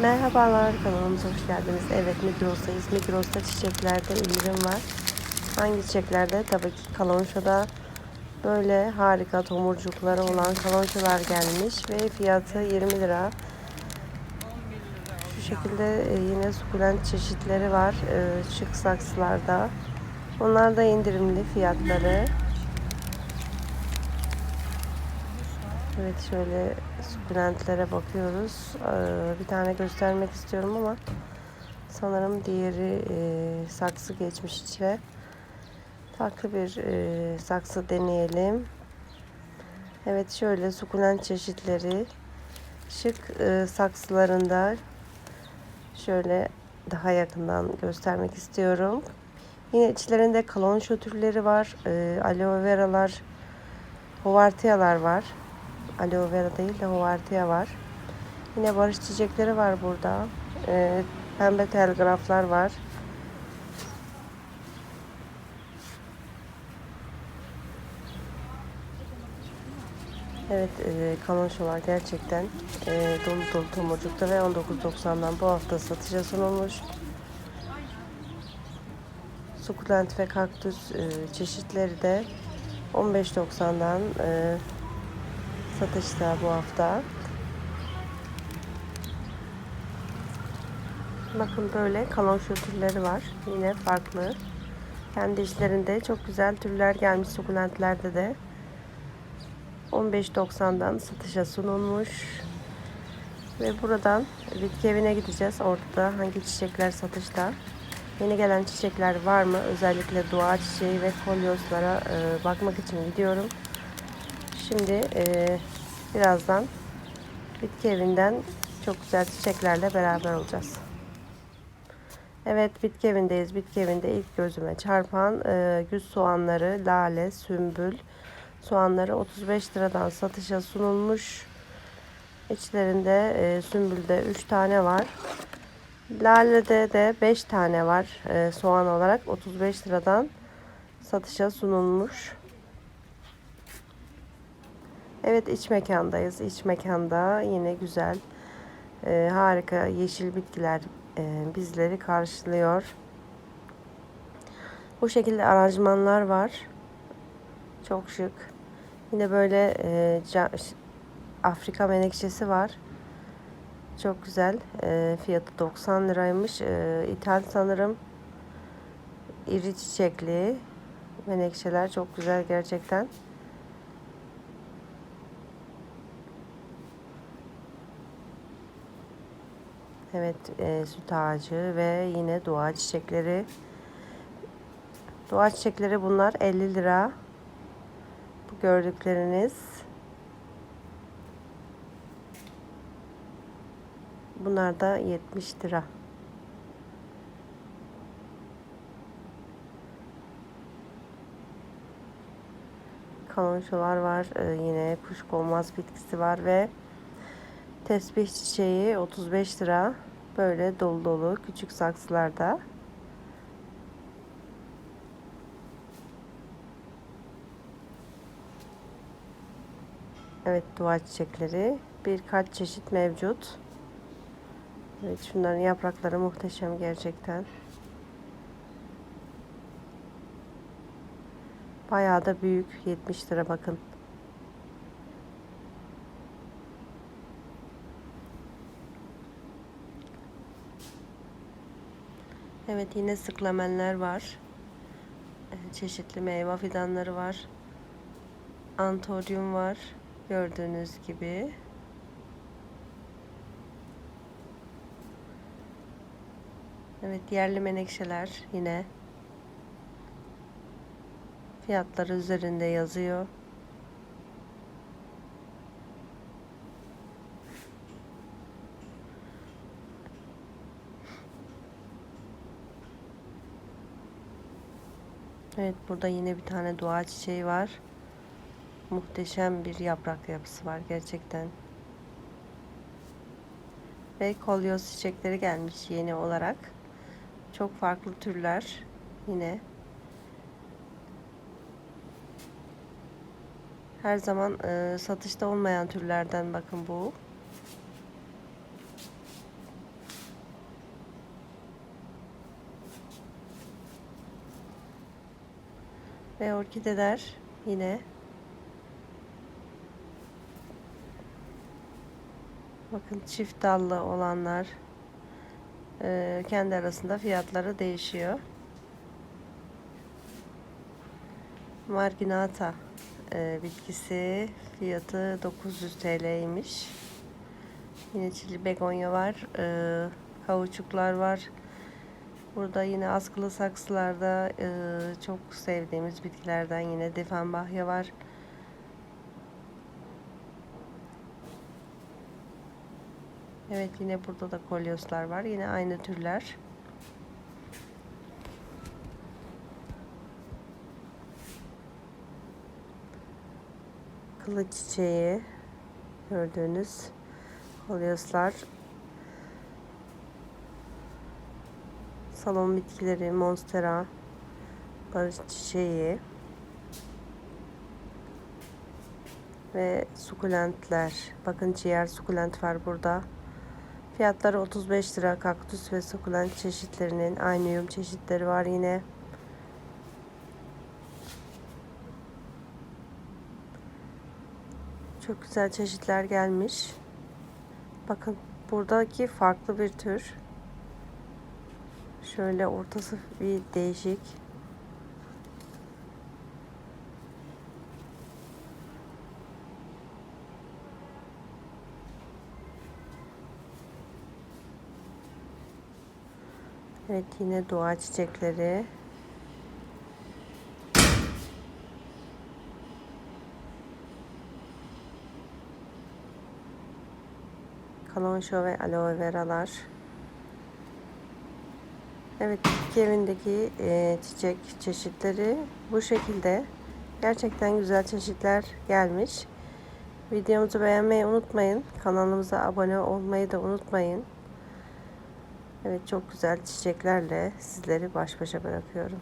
Merhabalar kanalımıza hoş geldiniz. Evet Migros'tayız. Migros'ta çiçeklerde indirim var. Hangi çiçeklerde? Tabii ki kalonşoda böyle harika tomurcukları olan kalonşolar gelmiş ve fiyatı 20 lira. Şu şekilde e, yine sukulent çeşitleri var e, şık saksılarda. Onlar da indirimli fiyatları. Evet şöyle sukulentlere bakıyoruz. Ee, bir tane göstermek istiyorum ama sanırım diğeri e, saksı geçmiş içine. Farklı bir e, saksı deneyelim. Evet şöyle sukulent çeşitleri şık e, saksılarında şöyle daha yakından göstermek istiyorum. Yine içlerinde kalonşo türleri var. E, aloe veralar, hovartiyalar var. Aloe vera değil de hovartiya var. Yine barış çiçekleri var burada. Ee, pembe telgraflar var. Evet, e, kalonşolar gerçekten e, dolu dolu tomurcukta ve 19.90'dan bu hafta satışa sunulmuş. Sukulent ve kaktüs e, çeşitleri de 15.90'dan e, satışta bu hafta. Bakın böyle kalonşo türleri var. Yine farklı. Kendi işlerinde çok güzel türler gelmiş sukulentlerde de. 15.90'dan satışa sunulmuş. Ve buradan bitki evine gideceğiz. Orada hangi çiçekler satışta. Yeni gelen çiçekler var mı? Özellikle dua çiçeği ve kolyoslara e, bakmak için gidiyorum. Şimdi e, birazdan bitki evinden çok güzel çiçeklerle beraber olacağız. Evet bitki evindeyiz. Bitki evinde ilk gözüme çarpan e, güz soğanları, lale, sümbül soğanları 35 liradan satışa sunulmuş. İçlerinde e, sümbülde 3 tane var. Lale'de de 5 tane var e, soğan olarak 35 liradan satışa sunulmuş. Evet iç mekandayız. İç mekanda yine güzel, e, harika yeşil bitkiler e, bizleri karşılıyor. Bu şekilde aranjmanlar var. Çok şık. Yine böyle e, Afrika menekşesi var. Çok güzel. E, fiyatı 90 liraymış. E, İthal sanırım. İri çiçekli menekşeler çok güzel gerçekten. Evet, e, süt ağacı ve yine dua çiçekleri. Dua çiçekleri bunlar 50 lira. Bu gördükleriniz. Bunlar da 70 lira. Kalonşolar var. Ee, yine kuşkonmaz bitkisi var ve tesbih çiçeği 35 lira. Böyle dolu dolu küçük saksılarda. Evet dua çiçekleri. Birkaç çeşit mevcut. Evet şunların yaprakları muhteşem gerçekten. Bayağı da büyük. 70 lira bakın. Evet yine sıklamenler var. Çeşitli meyve fidanları var. Antoryum var. Gördüğünüz gibi. Evet yerli menekşeler yine. Fiyatları üzerinde yazıyor. Evet burada yine bir tane dua çiçeği var. Muhteşem bir yaprak yapısı var gerçekten. Ve kolyos çiçekleri gelmiş yeni olarak. Çok farklı türler yine. Her zaman e, satışta olmayan türlerden bakın bu. Ve orkideler yine Bakın çift dallı olanlar e, kendi arasında fiyatları değişiyor. Marginata e, bitkisi fiyatı 900 TL'ymiş. Yine çili begonya var. E, kauçuklar var. Burada yine askılı saksılarda e, çok sevdiğimiz bitkilerden yine defenbahya var. Evet yine burada da kolyoslar var. Yine aynı türler. Kılıç çiçeği gördüğünüz kolyoslar. Salon bitkileri, monstera, barış çiçeği ve sukulentler. Bakın ciğer sukulent var burada. Fiyatları 35 lira. Kaktüs ve sukulent çeşitlerinin aynı yum çeşitleri var yine. Çok güzel çeşitler gelmiş. Bakın buradaki farklı bir tür. Şöyle ortası bir değişik. Evet yine doğa çiçekleri. Kalonşo ve aloe veralar. Evet bitki evindeki e, çiçek çeşitleri bu şekilde. Gerçekten güzel çeşitler gelmiş. Videomuzu beğenmeyi unutmayın. Kanalımıza abone olmayı da unutmayın. Evet çok güzel çiçeklerle sizleri baş başa bırakıyorum.